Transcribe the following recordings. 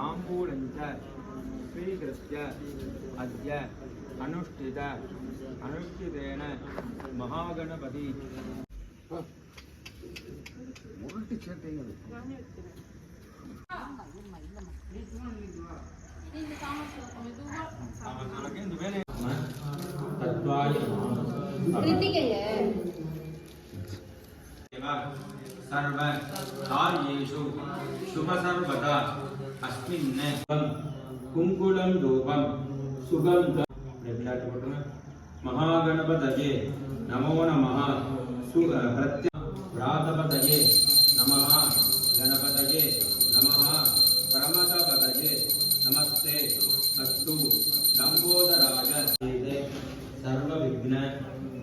ताम्बूलञ्च स्वीकृत्य अद्य अनुष्ठित अनुष्ठितेन महागणपति सर्व कार्येषु शुभ सर्वदा పిన్న కుంకుళం రూపం సుగంధ రెడ్లాట కొట్టున మహాగణపతయే నమో నమ సు ప్రత్య ప్రాతపతయే నమ గణపతయే నమ ప్రమతపతయే నమస్తే అస్తు లంబోదరాజ సర్వవిఘ్న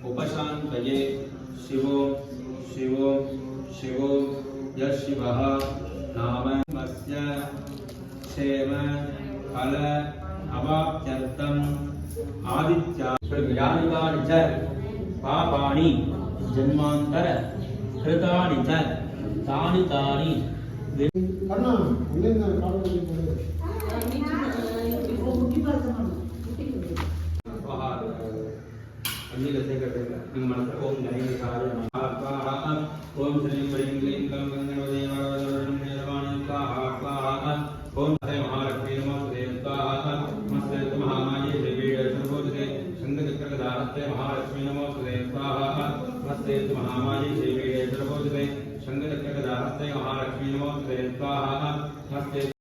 ఉపశాంతయే శివో శివో శివో యశివ నామ க்ஷேம பல அவாப்தர்த்தம் ஆதித்யா யானிதானி ச பாபாணி ஜென்மாந்தர கிருதானி ச தானி தானி. அண்ணா உள்ளே இந்த காலத்துல இப்போ முட்டி பார்த்தோம் அன்னில சேர்க்கறதுல. நீங்க மனசுல ஓம் கணேசாய ஓம் சரீம் பரிங்களே கங்கனோதேவ गदाहस्ते महालक्ष्मी नमोस्तुते स्वाहा। हस्ते महामायी देवी सर्वोचते शङ्खचक्रगदाहस्ते महालक्ष्मी नमोस्तुते स्वाहा। हस्ते